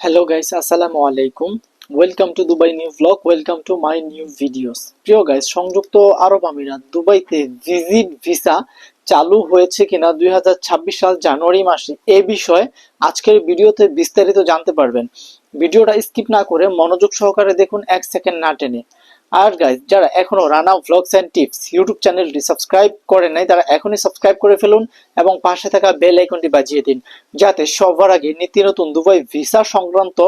Hello guys আসসালামু আলাইকুম welcome to Dubai new vlog welcome to my new videos প্রিয় guys সংযুক্ত আরব আমিরাত দুবাইতে ভিজিট ভিসা চালু হয়েছে কিনা দুই হাজার ছাব্বিশ সাল জানুয়ারি মাসে, এ বিষয়ে আজকের ভিডিওতে বিস্তারিত জানতে পারবেন। ভিডিওটা স্কিপ না করে মনোযোগ সহকারে দেখুন এক সেকেন্ড না টেনে। আর গাইজ যারা এখনও Rana vlogs and tips YouTube চ্যানেলটি সাবস্ক্রাইব করেন নাই, তারা এখনই সাবস্ক্রাইব করে ফেলুন এবং পাশে থাকা বেল আইকনটি বাজিয়ে দিন, যাতে সবার আগে নিত্য নতুন দুবাই ভিসা সংক্রান্ত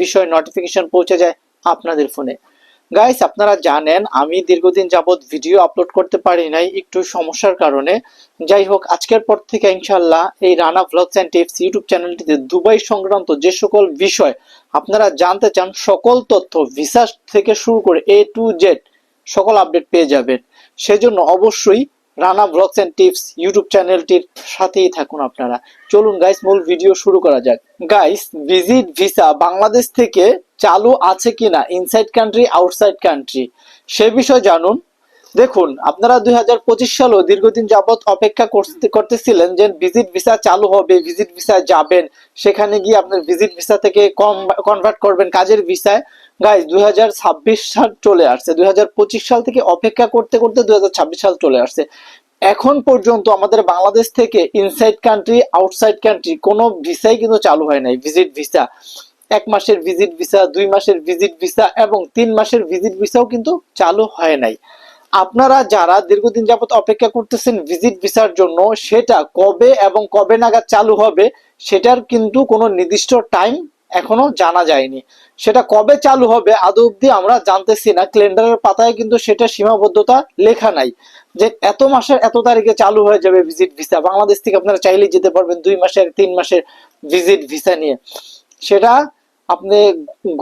বিষয় নোটিফিকেশন পৌঁছে যায় আপনাদের ফোনে। গাইস আপনারা জানেন, আমি দীর্ঘদিন যাবৎ ভিডিও আপলোড করতে পারি নাই, একটু সমস্যার কারণে। যাই হোক, আজকের পর থেকে ইনশাল্লাহ এই Rana vlogs and tips YouTube চ্যানেলটিতে দুবাই সংক্রান্ত যে সকল বিষয় আপনারা জানতে চান, সকল তথ্য ভিসা থেকে শুরু করে এ টু জেড সকল আপডেট পেয়ে যাবেন। সেজন্য অবশ্যই Rana blogs and tips YouTube চ্যানেলটির সাথেই থাকুন আপনারা। চলুন গাইস মূল ভিডিও শুরু করা যাক। গাইস ভিজিট ভিসা বাংলাদেশ থেকে চালু আছে কিনা? ইনসাইড কান্ট্রি আউটসাইড কান্ট্রি সে বিষয়ে জানুন। দেখুন, আপনারা দুই হাজার পঁচিশ সালেও দীর্ঘদিন যাবত অপেক্ষা করতে করতেছিলেন যে ভিজিট ভিসা চালু হবে ভিজিট ভিসা যাবেন। সেখানে গিয়ে আপনার ভিজিট ভিসা থেকে কম কনভার্ট করবেন কাজের ভিসায় গাইজ দুই হাজার ছাব্বিশ সাল চলে আসছে। দুই হাজার পঁচিশ সাল থেকে অপেক্ষা করতে করতে দুই হাজার ছাব্বিশ সাল চলে আসছে। এখন পর্যন্ত আমাদের বাংলাদেশ থেকে ইনসাইড কান্ট্রি আউটসাইড কান্ট্রি কোনো ভিসাই কিন্তু চালু হয় নাই ভিজিট ভিসা এক মাসের ভিজিট ভিসা দুই মাসের ভিজিট ভিসা এবং তিন মাসের ভিজিট ভিসাও কিন্তু চালু হয় নাই। আপনারা যারা দীর্ঘদিন যাবত অপেক্ষা করতেছেন ভিজিট ভিসার জন্য, সেটা কবে এবং কবে নাগাদ চালু হবে, সেটার কিন্তু কোনো নির্দিষ্ট টাইম এখনও জানা যায়নি। সেটা কবে চালু হবে, আদৌ অব্দি আমরা জানতেছি না। ক্যালেন্ডারের পাতায় কিন্তু সেটা সীমাবদ্ধতা লেখা নাই যে এত মাসের এত তারিখে চালু হয়ে যাবে ভিজিট ভিসা। বাংলাদেশ থেকে আপনারা চাইলেই যেতে পারবেন দুই মাসের, তিন মাসের ভিজিট ভিসা নিয়ে। সেটা আপনি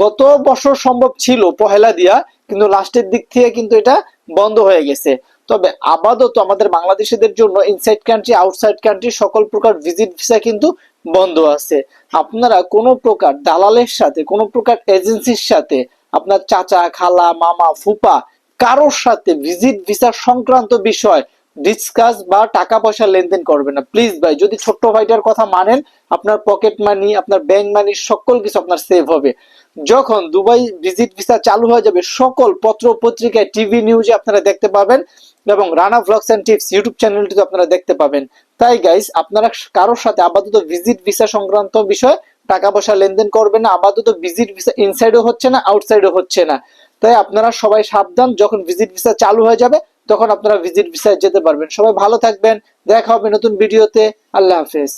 গত বছর সম্ভব ছিল পহেলা দিয়া, কিন্তু লাস্টের দিক থেকে কিন্তু এটা বন্ধ হয়ে গেছে। তবে আপাতত আমাদের বাংলাদেশিদের জন্য ইনসাইড কান্ট্রি আউটসাইড কান্ট্রি সকল প্রকার ভিজিট ভিসা কিন্তু বন্ধ আছে। আপনারা কোনো প্রকার দালালের সাথে, কোনো প্রকার এজেন্সির সাথে, আপনার চাচা, খালা, মামা, ফুপা, কারোর সাথে ভিজিট ভিসা সংক্রান্ত বিষয় ডিসকাস বা টাকা পয়সা লেনদেন করবেন না। প্লিজ ভাই, যদি ছোট্ট ভাইটার কথা মানেন, আপনার পকেট মানি আপনার ব্যাংক মানি সকল কিছু আপনার সেভ হবে। যখন দুবাই ভিজিট ভিসা চালু হয়ে যাবে, সকল পত্র, পত্রিকায় টিভি নিউজে আপনারা দেখতে পাবেন এবং Rana vlogs and tips YouTube চ্যানেলটিতে আপনারা দেখতে পাবেন। তাই গাইস আপনারা কারোর সাথে আপাতত ভিজিট ভিসা সংক্রান্ত বিষয় টাকা পয়সা লেনদেন করবেন না, আপাতত ভিজিট ভিসা ইনসাইডও হচ্ছে না আউটসাইডও হচ্ছে না। তাই আপনারা সবাই সাবধান, যখন ভিজিট ভিসা চালু হয়ে যাবে তখন আপনারা ভিজিট ভিসায় যেতে পারবেন। সবাই ভালো থাকবেন। দেখা হবে নতুন ভিডিওতে আল্লাহ হাফেজ।